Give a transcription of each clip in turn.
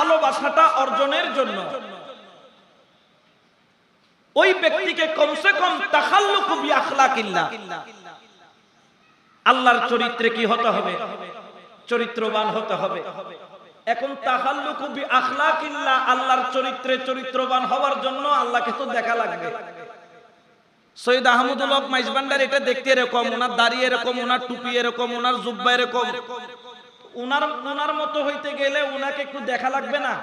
ভালোবাসাটা অর্জনের জন্য। ওই ব্যক্তিকে কমসে কম তাখাল্লুকু বি আখলাকিল্লাহ আল্লাহর চরিত্রে কি হতে হবে? চরিত্রবান হতে হবে। এখন তাহাল্লুকু আখলা আখলাকিল্লাহ আল্লাহর চরিত্রে চরিত্রবান হওয়ার জন্য আল্লাহকে তো দেখা লাগবে। সৈয়দ আহমদুল হক মাইজবান্ডার এটা দেখতে এরকম, ওনার দাড়ি এরকম, ওনার টুপি এরকম, ওনার জুব্বা এরকম। ওনার ওনার মতো হইতে গেলে ওনাকে একটু দেখা লাগবে না।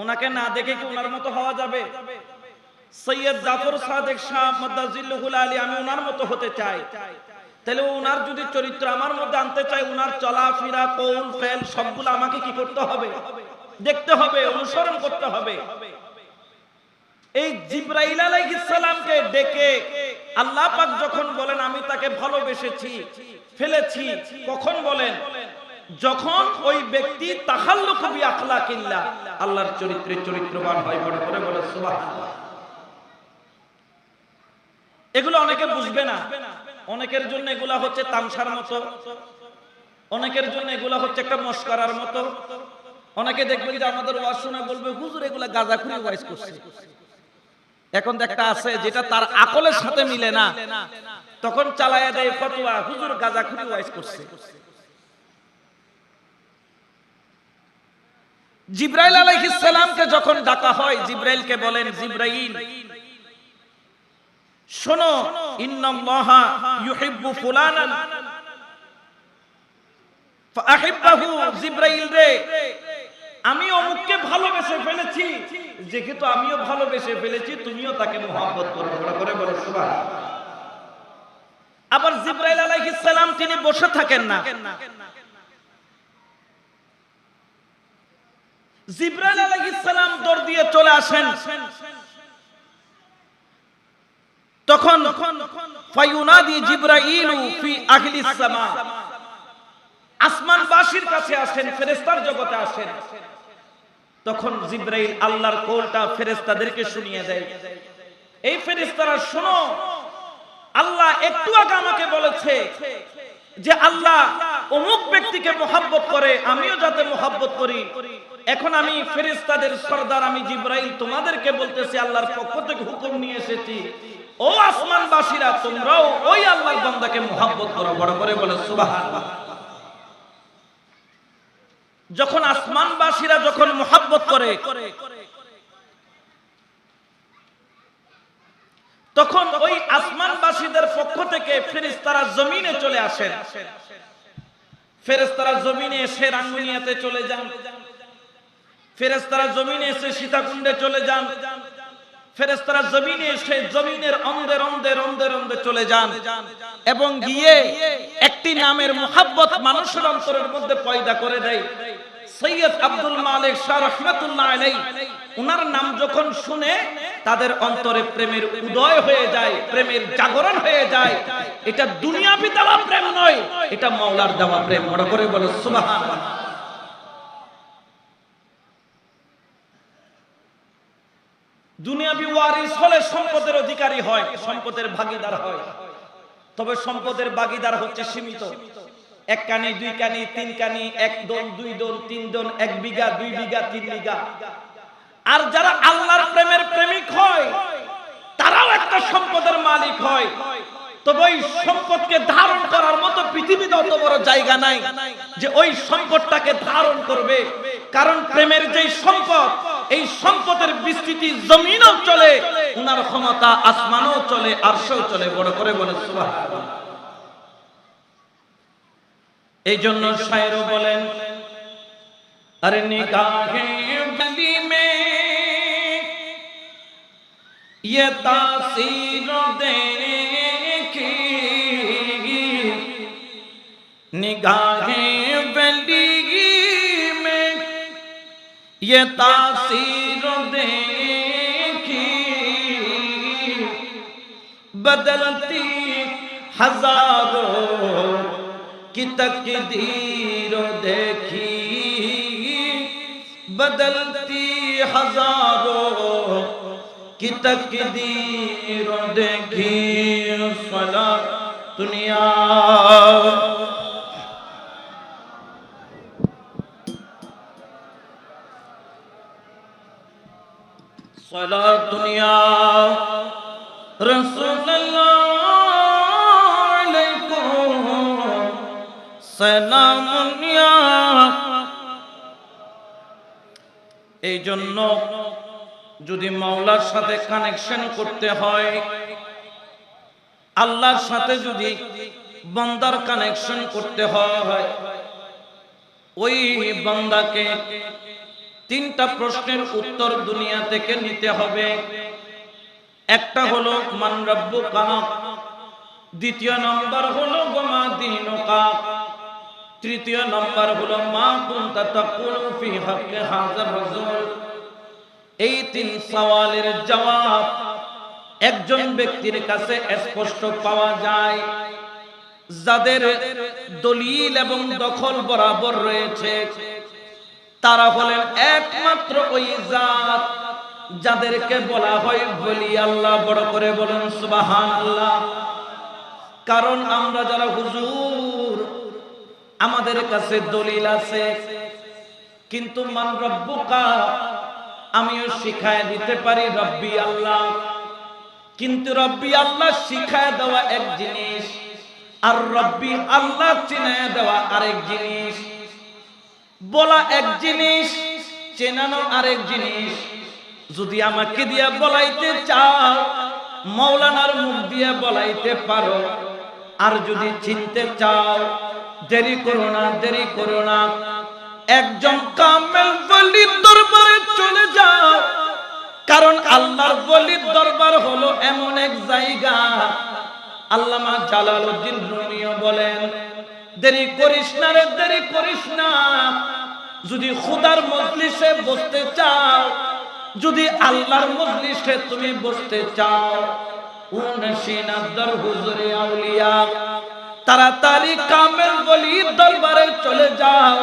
ওনাকে না দেখে কি ওনার মতো হওয়া যাবে? সৈয়দ জাফর সাদেক শাহ আলী, আমি ওনার মতো হতে চাই। তাহলে ওনার যদি চরিত্র আমার মধ্যে আনতে চাই ওনার চলাফেরা, কৌল, ফেল, সবগুলো আমাকে কি করতে হবে? দেখতে হবে, অনুসরণ করতে হবে। এই জিব্রাইল আলাইহিস সালামকে ডেকে আল্লাহ পাক যখন বলেন, আমি তাকে ভালোবেসেছি, ফেলেছি, কখন বলেন? যখন ওই ব্যক্তি তাখাল্লুক বি আখলাকিল্লাহ, আল্লাহর চরিত্রে চরিত্রবান হয় বড় করে বলে এগুলো অনেকে বুঝবে না। অনেকের জন্য এগুলা হচ্ছে তামসার মতো। অনেকের জন্য এগুলা হচ্ছে একটা মস্করার মতো। অনেকে দেখবেন যে আমাদের ওয়াজ বলবে, হুজুর, এগুলা গাঁজা খুঁড়ে ওয়াইজ করছে। এখন একটা আছে যেটা তার আকলের সাথে মিলে না। তখন চালায়া দেয় ফতোয়া, হুজুর গাঁজা খুঁড়ে ওয়াইজ করছে। জিব্রাইল সালামকে যখন ডাকা হয়, জিব্রাইলকে বলেন, জিব্রাইল, শোনো, ইন্নাল্লাহা ইউহিব্বু ফুলানান। ফাআহিব্বাহু জিব্রাইল রে, আমি অমুককে ভালোবেসে ফেলেছি। যেহেতু আমিও ভালোবেসে ফেলেছি, তুমিও তাকে মোহাম্মত করো। বড় করে বলো, সুবহান আবার জিব্রাইল আলাইহিস সালাম, তিনি বসে থাকেন না। জিব্রাইল আলাইহিস দিয়ে চলে আসেন। তখন ফায়ুনাদি জিব্রাইলু ফি সামা। আসমানবাসীর কাছে আসেন, ফেরেশতার জগতে আসেন। তখন জিব্রাইল আল্লাহর কোলটা ফেরেশতাদেরকে শুনিয়ে দেয়। এই ফেরেশতারা, শোনো, আল্লাহ একটু আগে আমাকে বলেছে যে আল্লাহ অমুক ব্যক্তিকে মোহাব্বত করে, আমিও যাতে মোহাব্বত করি। এখন আমি ফেরেশতাদের সর্দার, আমি জিব্রাইল তোমাদেরকে বলতেছি, আল্লাহর পক্ষ থেকে হুকুম নিয়ে এসেছি। ও আসমানবাসীরা, তোমরাও ওই আল্লাহর বান্দাকে মোহাব্বত করো। বড় করে বলে, সুবহানাল্লাহ। যখন আসমানবাসীরা যখন মোহাব্বত করে তখন ওই আসমানবাসীদের পক্ষ থেকে ফেরেশতারা জমিনে চলে আসেন। ফেরেশতারা জমিনে এসে রাঙ্গুনিয়াতে চলে যান। ফেরেশতারা জমিনে এসে সীতাকুণ্ডে চলে যান। সৈয়দ আব্দুল উনার নাম যখন শুনে তাদের অন্তরে প্রেমের উদয় হয়ে যায়, প্রেমের জাগরণ হয়ে যায়। এটা দুনিয়াবি দেওয়া প্রেম নয়, এটা মাওলার দেওয়া প্রেম। বড় করে বলো, সুবহানাল্লাহ। দুনিয়াবি ওয়ারিস হলে সম্পদের অধিকারী হয়, সম্পদের ভাগিদার হয়। তবে সম্পদের ভাগিদার হচ্ছে সীমিত। এক কানি, দুই কানি, তিন কানি, এক দন দুই দন তিন দন এক বিঘা, দুই বিঘা, তিন বিঘা। আর যারা আল্লাহর প্রেমের প্রেমিক হয়, তারাও একটা সম্পদের মালিক হয়। তবে ওই সম্পদকে ধারণ করার মতো পৃথিবীতে অত বড় জায়গা নাই যে ওই সম্পদটাকে ধারণ করবে। কারণ প্রেমের যেই সম্পদ, এই সম্পদের বিস্তৃতি জমিনও চলে, উনার ক্ষমতা আসমানও চলে, আরশেও চলে। বড় করে বলে সুবহানাল্লাহ। এই জন্য শায়রও বলেন, আরে নিগাহে ये तासीर देखी निगाहें वली में ये तासीर देखी बदलती हज़ारों की तकदीर देखी, बदलती हज़ारों کی تقدیر دیکھی فلا دنیا صلا دنیا رسول اللہ علیکم سلام دنیا এই জন্য যদি মাওলার সাথে কানেকশন করতে হয়, আল্লাহর সাথে যদি বন্দার কানেকশন করতে হয়, ওই বান্দাকে তিনটা প্রশ্নের উত্তর দুনিয়া থেকে নিতে হবে। একটা হলো, মান কাক দ্বিতীয় নম্বর হলো, গোমা দিন তৃতীয় নম্বর হলো, মা কুনতা তাকুলু ফি হাযার রাসূল এই তিন সওয়ালের জবাব একজন ব্যক্তির কাছে স্পষ্ট পাওয়া যায়, যাদের দলিল এবং দখল বরাবর রয়েছে। তারা হলেন একমাত্র ওই জাত যাদেরকে বলা হয় বলি আল্লাহ। বড় করে বলেন সুবাহান আল্লাহ কারণ আমরা যারা হুজুর, আমাদের কাছে দলিল আছে, কিন্তু মান রব্বুকা আমিও শিখায় দিতে পারি রব্বি আল্লাহ। কিন্তু রব্বি আল্লাহ শিখায় দেওয়া এক জিনিস, আর রব্বি আল্লাহ চেনায় দেওয়া আরেক জিনিস। বলা এক জিনিস, চেনানো আরেক জিনিস। যদি আমাকে দিয়া বলাইতে চাও, মৌলানার মুখ দিয়ে বলাইতে পারো। আর যদি চিনতে চাও, দেরি করো না, দেরি করো না। একজন কামেল বলির দরবারে চলে যাও। কারণ আল্লাহর বলির দরবার হলো এমন এক জায়গা। আল্লামা জালালউদ্দিন রুমিও বলেন, দেরি করিস না রে, দেরি করিস না। যদি খুদার মজলিসে বসতে চাও, যদি আল্লাহর মজলিসে তুমি বসতে চাও হুজুরে আউলিয়া, তাড়াতাড়ি কামেল বলির দরবারে চলে যাও।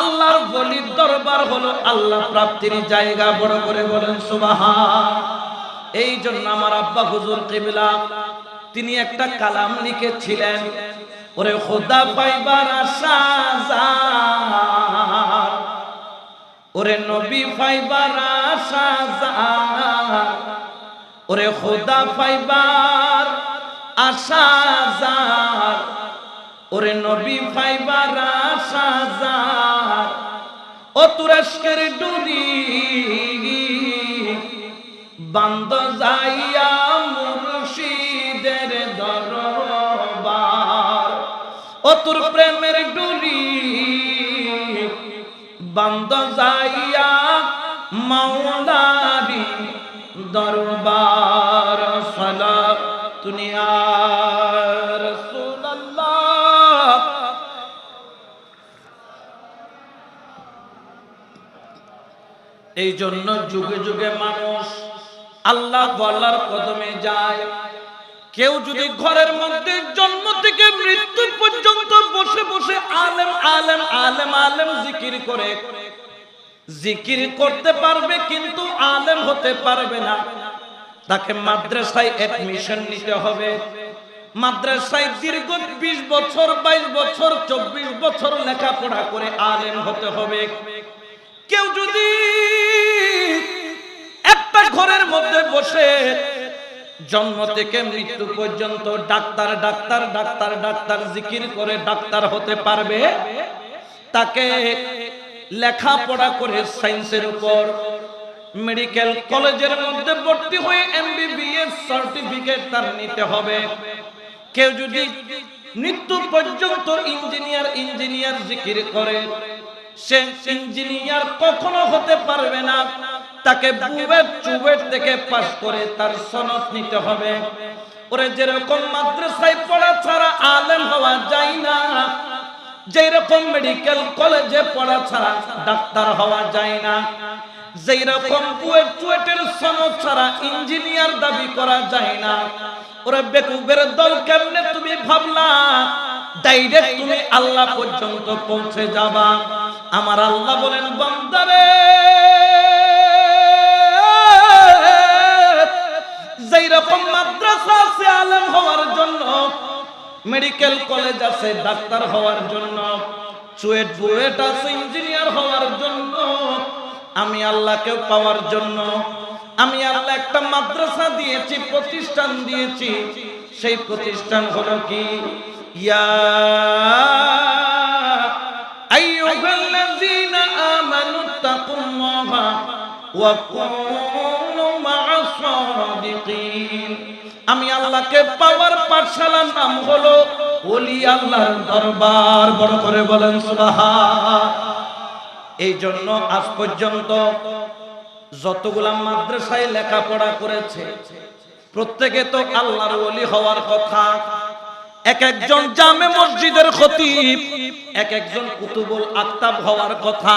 আল্লাহর বলির দরবার হলো আল্লাহ প্রাপ্তির জায়গা বড় করে বলেন, সুবহান। এই জন্য আমার আব্বা হুজুর কিবলা, তিনি একটা কালাম লিখেছিলেন, ওরে খোদা পাইবার আশা ওরে নবী পাইবার আশা ওরে খোদা পাইবার আশা যার। ওরে নবী পাইবার যার ও তুরস্কের ডুরি, বান্দ যাইয়া মুর্শিদের দরবার, ও তোর প্রেমের ডুরি, বান্দ যাইয়া মাওলারি দরবার সালা দুনিয়া জন্য যুগে যুগে মানুষ আল্লাহ বলার কদমে যায়। কেউ যদি ঘরের মধ্যে জন্ম থেকে মৃত্যু পর্যন্ত বসে বসে আলেম আলেম আলেম আলেম জিকির করে, জিকির করতে পারবে কিন্তু আলেম হতে পারবে না। তাকে মাদ্রাসায় অ্যাডমিশন নিতে হবে। মাদ্রাসায় দীর্ঘ বিশ বছর, বাইশ বছর, চব্বিশ বছর লেখাপড়া করে আলেম হতে হবে। কেউ যদি ঘরের মধ্যে বসে জন্ম থেকে মৃত্যু পর্যন্ত ডাক্তার ডাক্তার ডাক্তার ডাক্তার জিকির করে ডাক্তার হতে পারবে? তাকে লেখাপড়া করে সায়েন্সের উপর, মেডিকেল কলেজের মধ্যে ভর্তি হয়ে এমবিবিএস সার্টিফিকেট তার নিতে হবে। কেউ যদি মৃত্যু পর্যন্ত ইঞ্জিনিয়ার ইঞ্জিনিয়ার জিকির করে, সে ইঞ্জিনিয়ার কখনো হতে পারবে না। তাকে বুয়েট চুবেট থেকে পাশ করে তার সনদ নিতে হবে। ওরে যেরকম মাদ্রাসায় পড়া ছাড়া আলেম হওয়া যায় না, যেরকম মেডিকেল কলেজে পড়া ছাড়া ডাক্তার হওয়া যায় না যেই রকম বুয়েট চুয়েটের সনদ ছাড়া ইঞ্জিনিয়ার দাবি করা যায় না। ওরে বেকুবের দল কেমনে তুমি ভাবলা? ডাইরেক্ট তুমি আল্লাহ পর্যন্ত পৌঁছে যাবা। আমার আল্লাহ বলেন, বন্দারে! যেই রকম মাদ্রাসা আছে, আলেম হওয়ার জন্য মেডিকেল কলেজ আছে, ডাক্তার হওয়ার জন্য, চুয়েট বুয়েট আছে ইঞ্জিনিয়ার হওয়ার জন্য, আমি আল্লাহকে পাওয়ার জন্য, আমি আল্লাহ একটা মাদ্রাসা দিয়েছি, প্রতিষ্ঠান দিয়েছি, সেই প্রতিষ্ঠান হলো কি? ইয়া আইয়ুহাল্লাযীনা আমানু তাকুল্লাহা ওয়া কুনু সাদিকিন আমি আল্লাহকে পাওয়ার পাঠশালার নাম হলো ওলি আল্লাহর দরবার। বড় করে বলেন সুবহান এই জন্য আজ পর্যন্ত যতগুলা মাদ্রাসায় লেখাপড়া করেছে, প্রত্যেকে তো আল্লাহর ওলি হওয়ার কথা। এক একজন জামে মসজিদের খতিব, এক একজন কুতুবুল আক্তাব হওয়ার কথা।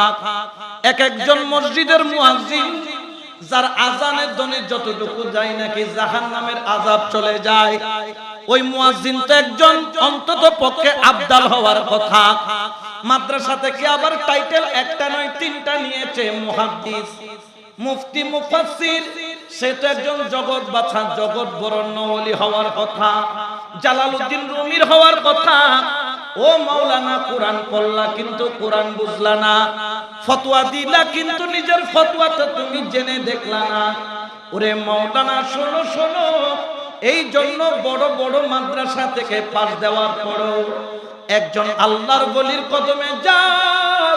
এক একজন মসজিদের মুয়াজ্জিন যার আজানের দনে যতটুকু যায় নাকি জাহান নামের আজাব চলে যায়। ওই মুয়াজ্জিন তো একজন অন্তত পক্ষে আবদাল হওয়ার কথা। মাদ্রাসা থেকে আবার টাইটেল একটা নয়, তিনটা নিয়েছে মুহাদ্দিস? মুফতি, মুফাসসির, সে তো একজন জগৎ বাছা, জগৎ বরণ্য হওয়ার কথা। জালালউদ্দিন রুমির হওয়ার কথা। ও মাওলানা, কোরআন পড়লা কিন্তু কোরআন বুঝলা না। ফতোয়া দিলা কিন্তু নিজের ফতোয়া তো তুমি জেনে দেখলা না। ওরে মাওলানা, শোনো শোনো, এই জন্য বড় বড় মাদ্রাসা থেকে পাশ দেওয়ার পরও একজন আল্লাহর বলির কদমে যাও।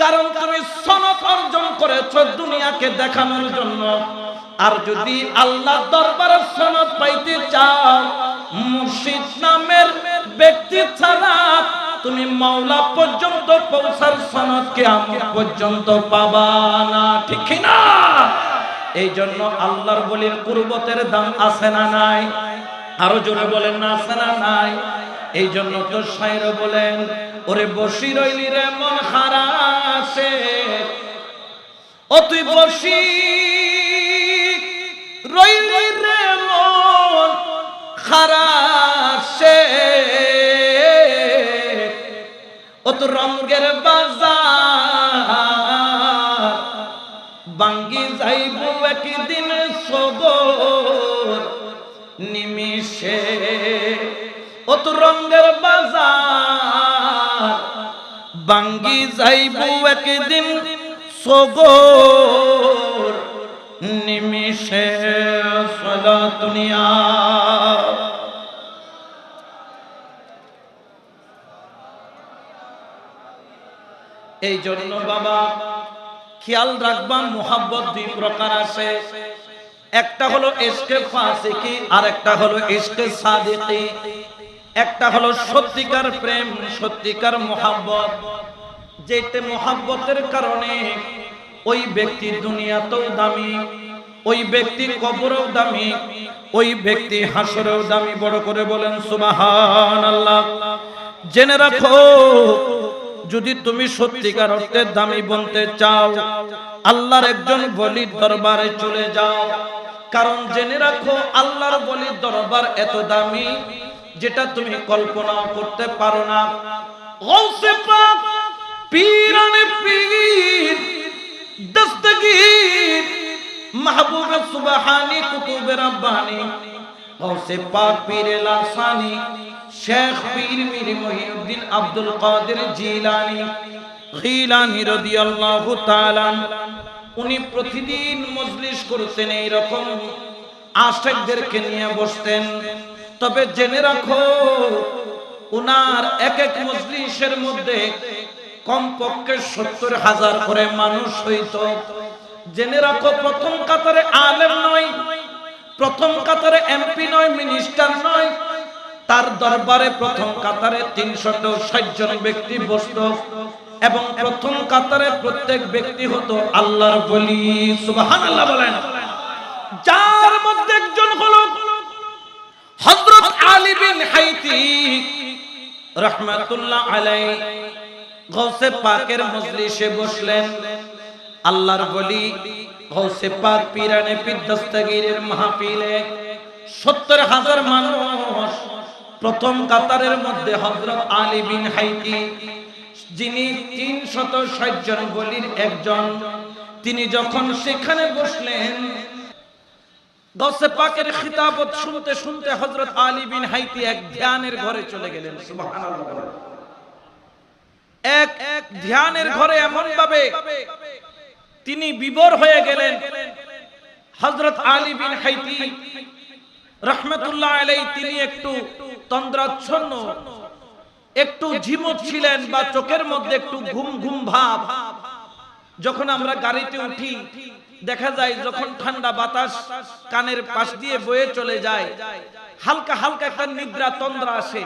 কারণ তুমি সনদ অর্জন করেছ দুনিয়াকে দেখানোর জন্য। আর যদি আল্লাহ দরবারে সনদ পাইতে চাও, মুর্শিদ নামের ব্যক্তি ছাড়া তুমি মাওলা পর্যন্ত পৌঁছার সনদ কিয়ামত পর্যন্ত পাবা না, ঠিক না এই জন্য আল্লাহর বলির কুরবতের দাম আছে না নাই? আরও জোরে বলেন না আছে না নাই? এই জন্য তো সাইর বলেন, ওরে বসি রইলি রে, মন হারাসে ও তুই বসি রইলি ও তো রঙ্গের বাজার। বাঙ্গি যাইব একদিন সগর নিমিষে। ও তো রঙ্গের বাজার। বাঙ্গি যাইব একদিন সগর নিমিষে। সদা দুনিয়া এই জন্য বাবা, খেয়াল রাখবা, মোহাব্বত দুই প্রকার আছে। একটা হলো ইশকে ফাসিকি আর একটা হলো ইশকে সাদিকি। একটা হলো সত্যিকার প্রেম, সত্যিকার মোহাব্বত। যেটা মোহাব্বতের কারণে ওই ব্যক্তি দুনিয়াতেও দামি, ওই ব্যক্তি কবরেও দামি, ওই ব্যক্তি হাসরেও দামি। বড় করে বলেন সুবাহান আল্লাহ জেনে রাখো যদি তুমি সত্যিকার অর্থে দামি বনতে চাও, আল্লাহর একজন বলির দরবারে চলে যাও। কারণ জেনে রাখো, আল্লাহর বলির দরবার এত দামি, যেটা তুমি কল্পনাও করতে পারো না। গৌসে পাক, পীরানে পীর, দস্তগীর, মাহবুব সুবহানি, কুতুবে রব্বানি। গৌসে পাক, পীরে লাসানি শেখ পীর মীর মহিউদ্দিন আব্দুল কাদের জিলানি, গিলানি রাদিয়াল্লাহু তাআলা উনি প্রতিদিন মজলিস করতেন এই রকম আশেকদেরকে নিয়ে বসতেন। তবে জেনে রাখো, উনার এক এক মজলিসের মধ্যে কমপক্ষে সত্তর হাজার করে মানুষ হইত। জেনে রাখো, প্রথম কাতারে আলেম নয়, প্রথম কাতারে এমপি নয়, মিনিস্টার নয় তার দরবারে প্রথম কাতারে তিনশত ষাট জন ব্যক্তি বসত এবং প্রথম কাতারে প্রত্যেক ব্যক্তি হতো আল্লাহর বলি। সুবাহান আল্লাহ বলেন। যার মধ্যে একজন হলো হযরত আলী বিন হাইতি, রহমাতুল্লাহ আলাই গৌসে পাকের মজলিসে বসলেন। আল্লাহর বলি গৌসে পাক পিরানে পিদ্দস্তগীরের মাহফিলে সত্তর হাজার মানুষ প্রথম কাতারের মধ্যে হজরত আলী বিন হাইতি, যিনি তিন শত জন বলির একজন, তিনি যখন সেখানে বসলেন দশে পাকের খিতাবত শুনতে শুনতে হযরত আলী বিন হাইতি এক ধ্যানের ঘরে চলে গেলেন এক এক ধ্যানের ঘরে এমন ভাবে তিনি বিবর হয়ে গেলেন হজরত আলী বিন হাইতি, রহমতুল্লাহ আলাই তিনি একটু তন্দ্রাচ্ছন্ন। একটু ঝিমুক ছিলেন বা চোখের মধ্যে একটু ঘুম ঘুম ভাব। যখন আমরা গাড়িতে উঠি, দেখা যায় যখন ঠান্ডা বাতাস কানের পাশ দিয়ে বয়ে চলে যায়, হালকা হালকা একটা নিদ্রা তন্দ্রা আসে।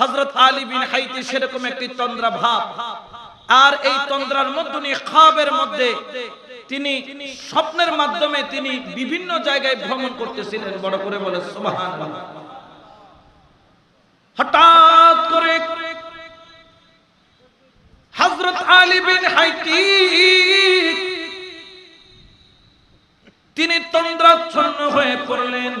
হযরত আলী বিন হাইতি সেরকম একটি তন্দ্রা ভাব। আর এই তন্দ্রার মধ্যে খাবের মধ্যে তিনি স্বপ্নের মাধ্যমে তিনি বিভিন্ন জায়গায় ভ্রমণ করতেছিলেন, বড় করে বলে, সুবহানাল্লাহ। হঠাৎ করে হযরত আলী বিন হাইতি, তিনি তন্দ্রাচ্ছন্ন হয়ে পড়লেন।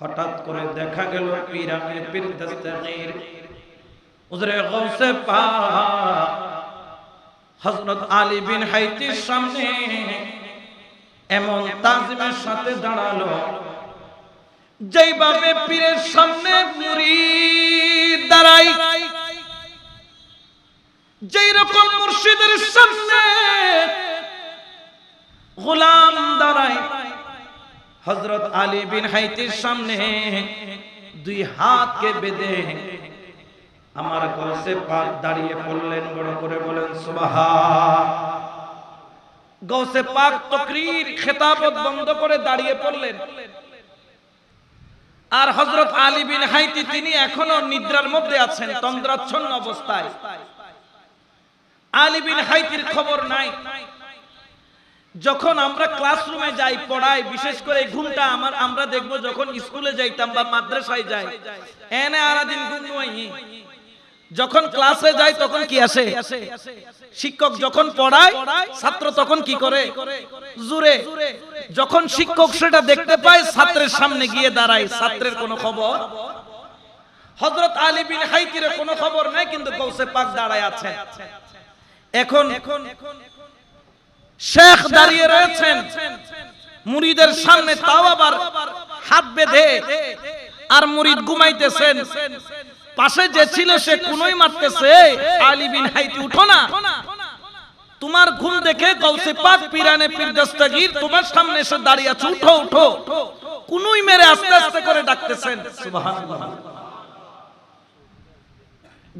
হঠাৎ করে দেখা গেল পিরানে পীর দস্তগীর হুজুরে গৌসে পাক হযরত আলী বিন হাইতির সামনে এমন তাজিমের সাথে দাঁড়াল। যেইভাবে পীরের সামনে মুরিদ দাঁড়াই যেই রকম মুর্শিদের সামনে গোলাম দাঁড়ায় হযরত আলী বিন হাইতির সামনে দুই হাতকে বেঁধে আমার গৌসে পাক দাঁড়িয়ে পড়লেন, বড় করে বলেন, সুবহান। গৌসে পাক তকরীর খেতাবত বন্ধ করে দাঁড়িয়ে পড়লেন। আর হজরত আলী বিন হাইতি, তিনি এখনও নিদ্রার মধ্যে আছেন, তন্দ্রাচ্ছন্ন অবস্থায়। আলী বিন হাইতির খবর নাই। যখন আমরা ক্লাসরুমে যাই পড়াই, বিশেষ করে ঘুমটা আমার, আমরা দেখব যখন স্কুলে যাইতাম বা মাদ্রাসায় যাই, এনে আরাদিন ঘুম নয় যখন ক্লাসে যায় তখন কি আসে? শিক্ষক যখন পড়ায়, ছাত্র তখন কি করে? জুরে যখন শিক্ষক সেটা দেখতে পায়, ছাত্রের সামনে গিয়ে দাঁড়ায়। ছাত্রের কোনো খবর? হযরত আলী বিন হাইতির কোনো খবর নাই, কিন্তু গৌসে পাক দাঁড়ায় আছে এখন শেখ দাঁড়িয়ে রয়েছেন। মুরিদের সামনে তাও আবার হাত বেঁধে। আর মুরিদ ঘুমাইতেছেন। পাশে যে ছিল সে কোনই মারতেছে। আলী বিন হাইতি উঠো না। তোমার ঘুম দেখে গৌসে পাক পিরানে পীর দস্তগীর তোমার সামনে এসে দাঁড়িয়ে আছে। উঠো উঠো। কোনই মেরে আস্তে আস্তে করে ডাকতেছেন। সুবহানাল্লাহ।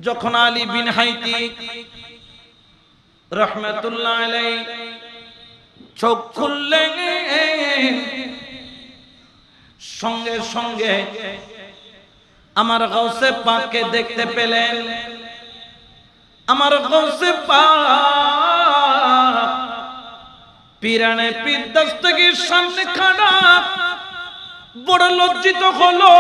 যখন আলী বিন হাইতি রহমতুল্লাহ আলাই চোখ খুললেন সঙ্গে সঙ্গে আমার গৌসে পাককে দেখতে পেলেন। আমার গৌসে পাক পিরানে পীর সামনে খাড়া, বড় লজ্জিত হলো।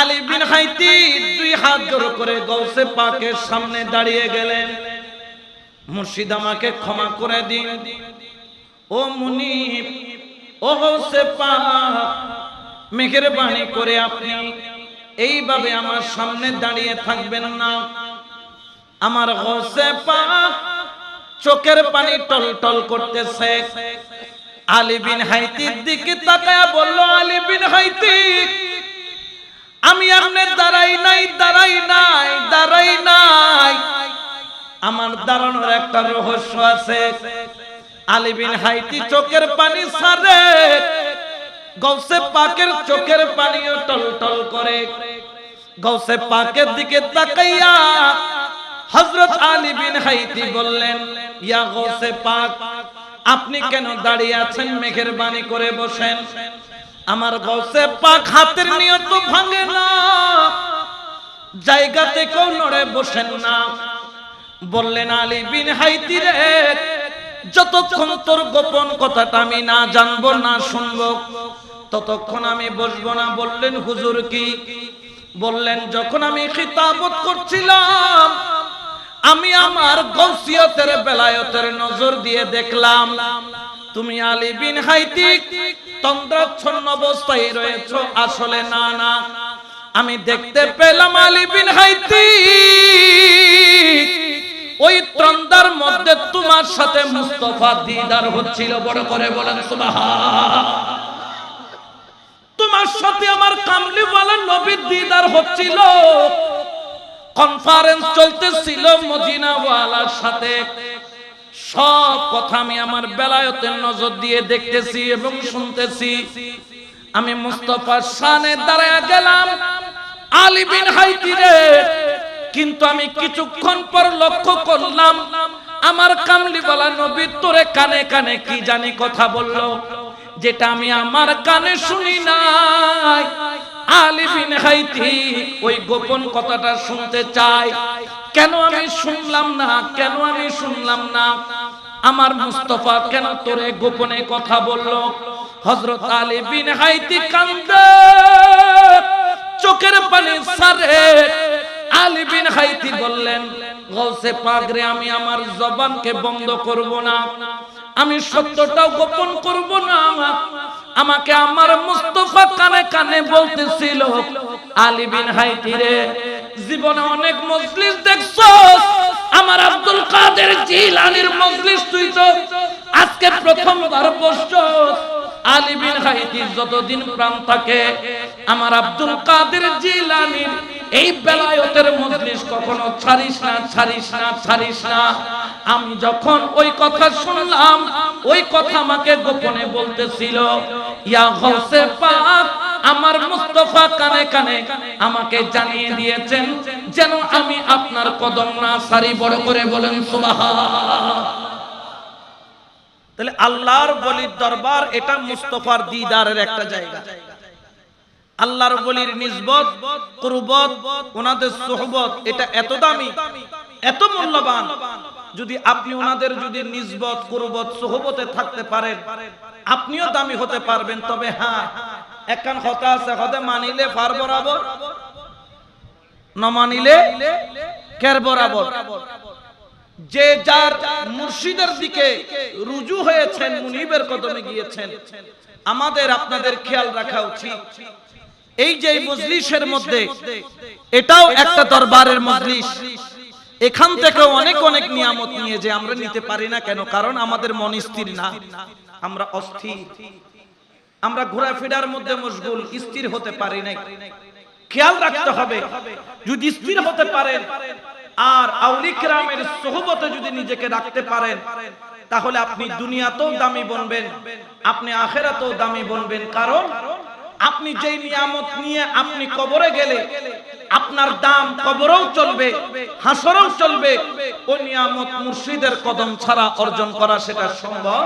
আলী বিন হাইতি দুই হাত জোর করে গৌসে পাকের সামনে দাঁড়িয়ে গেলেন। মুর্শিদ আমাকে ক্ষমা করে দিন। ও মুনি ও গৌসে পাক মেঘের বাণী করে আপনি এইভাবে আমার সামনে দাঁড়িয়ে থাকবেন না। আমার গৌসে পাক চোখের পানি টল টল করতেছে। আলী বিন হাইতির দিকে তাকায় বলল, আলী বিন হাইতি, আমি আপনার দাঁড়াই নাই দাঁড়াই নাই দাঁড়াই নাই। আমার দাঁড়ানোর একটা রহস্য আছে। আলী বিন হাইতি চোখের পানি সারে গৌসে পাকের চোখের পানিও টল টল করে। গৌসে পাকের দিকে তাকাইয়া হযরত আলী বিন হাইতি বললেন, ইয়া গৌসে পাক, আপনি কেন দাঁড়িয়ে আছেন মেঘের বাণী করে বসেন? আমার গৌসে পাক হাতের নিয়ত ভাঙে না। জায়গাতে কেউ নড়ে বসেন না। বললেন আলী বিন হাইতি রে যতক্ষণ তোর গোপন কথাটা আমি না জানব, না শুনব, ততক্ষণ আমি বসবো না। বললেন হুজুর কি? বললেন, যখন আমি খিতাবত করছিলাম, আমি আমার গৌসিয়তের বেলায়তের নজর দিয়ে দেখলাম, তুমি আলী বিন হাইতি তন্দ্রাচ্ছন্ন অবস্থায় রয়েছো। আসলে না না, আমি দেখতে পেলাম আলী বিন হাইতি। ওই ত্রন্দার মধ্যে তোমার সাথে মুস্তফা দিদার হচ্ছিল, বড় করে বলেন তোমার সাথে আমার কামলিওয়ালা নবীর দিদার হচ্ছিল। কনফারেন্স চলতেছিল মদিনাওয়ালার সাথে। সব কথা আমি আমার বেলায়তের নজর দিয়ে দেখতেছি এবং শুনতেছি। আমি মুস্তফার শানে দাঁড়ায় গেলাম। আলী বিন হাইতিরে কিন্তু আমি কিছুক্ষণ পর লক্ষ্য করলাম, আমার কামলি বলা নবী তোরে কানে কানে কি জানি কথা বলল, যেটা আমি আমার কানে শুনি নাই। আলী বিন হাইতি ওই গোপন কথাটা শুনতে চাই কেন আমি শুনলাম না, কেন আমি শুনলাম না? আমার মুস্তফা কেন তোরে গোপনে কথা বলল? হযরত আলী বিন হাইতি কান্দে, চোখের পানি সারে আলী বিন হাইতি বললেন গৌসে পাক রে, আমি আমার জবানকে বন্ধ করব না। আমি সত্যটাও গোপন করব না। আমাকে আমার মুস্তফা কানে কানে বলতেছিল, আলী বিন হাইতি রে, জীবনে অনেক মজলিস দেখছ। আমার আব্দুল কাদের জিলানির মজলিস তুই তো আজকে প্রথমবার বসছো। আলী বিন হাইতির যতদিন প্রাণ থাকে, আমার আব্দুল কাদের জিলানির এই বেলায়তের মজলিস কখনো ছাড়িস না ছাড়িস না ছাড়িস না। আমি যখন ওই কথা শুনলাম, ওই কথা আমাকে গোপনে বলতেছিল, ইয়া গৌসে পাক, আমার মুস্তফা কানে কানে আমাকে জানিয়ে দিয়েছেন যেন আমি আপনার কদম না সারি বড় করে বলেন সুবহান তাহলে আল্লাহর বলির দরবার এটা মুস্তফার দিদারের একটা জায়গা। আল্লাহর বলির নিজবত, কুরবত, ওনাদের সোহবত, এটা এত দামি, এত মূল্যবান। যদি আপনি ওনাদের যদি নিজবত, কুরবত, সোহবতে থাকতে পারেন, আপনিও দামি হতে পারবেন। তবে হ্যাঁ একখান হতা আছে, হতে মানিলে ফার বরাবর, না মানিলে কের বরাবর। যে যার মুর্শিদের দিকে রুজু হয়েছেন, মুনিবের কদমে গিয়েছেন। আমাদের আপনাদের খেয়াল রাখা উচিত। এই যে মজলিসের মধ্যে, এটাও একটা দরবারের মজলিস। এখান থেকে অনেক অনেক নিয়ামত নিয়ে যে আমরা নিতে পারি না কেন? কারণ আমাদের মন স্থির না। আমরা অস্থির। আমরা ঘোরাফেরার মধ্যে মশগুল, স্থির হতে পারি নাই। খেয়াল রাখতে হবে। যদি স্থির হতে পারেন আর আউলিক রামের সোহবতে যদি নিজেকে রাখতে পারেন, তাহলে আপনি দুনিয়াতেও দামি বনবেন, আপনি আখেরাতেও দামি বনবেন। কারণ আপনি যেই নিয়ামত নিয়ে আপনি কবরে গেলে, আপনার দাম কবরেও চলবে, হাসরেও চলবে, ওই নিয়ামত মুর্শিদের কদম ছাড়া অর্জন করা সেটা সম্ভব